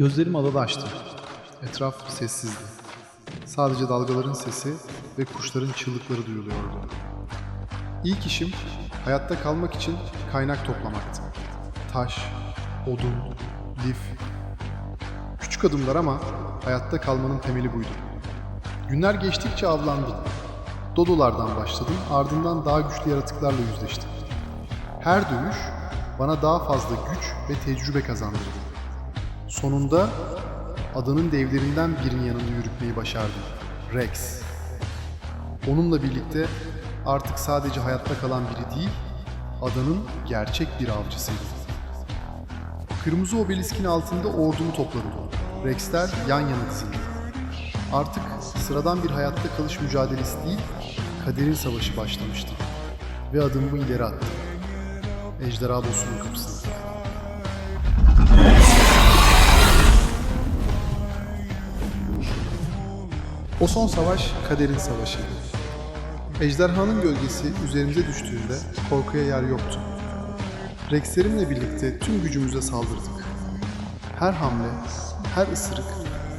Gözlerimi adada açtım. Etraf sessizdi. Sadece dalgaların sesi ve kuşların çığlıkları duyuluyordu. İlk işim hayatta kalmak için kaynak toplamaktı. Taş, odun, lif. Küçük adımlar ama hayatta kalmanın temeli buydu. Günler geçtikçe avlandım. Dodolardan başladım, ardından daha güçlü yaratıklarla yüzleştim. Her dönüş bana daha fazla güç ve tecrübe kazandırdı. Sonunda adanın devlerinden birinin yanında yürütmeyi başardım. Rex. Onunla birlikte artık sadece hayatta kalan biri değil, adanın gerçek bir avcısıydım. Kırmızı obeliskin altında ordumu topladım. Rexler yan yana dizildi. Artık sıradan bir hayatta kalış mücadelesi değil, kaderin savaşı başlamıştı. Ve adımımı ileri attım. Ejderha bossunun kapısına. O son savaş kaderin savaşıydı. Ejderhanın gölgesi üzerimize düştüğünde korkuya yer yoktu. Rexlerimle birlikte tüm gücümüze saldırdık. Her hamle, her ısırık,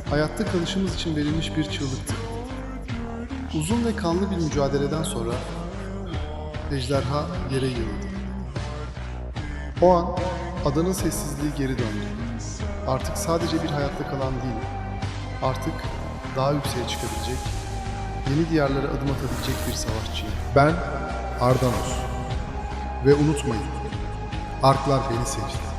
hayatta kalışımız için verilmiş bir çığlıktı. Uzun ve kanlı bir mücadeleden sonra ejderha yere yığıldı. O an adanın sessizliği geri döndü. Artık sadece bir hayatta kalan değil, artık daha yükseğe çıkabilecek, yeni diyarlara adım atabilecek bir savaşçıyım. Ben Ardanos. Ve unutmayın, Arklar beni seçti.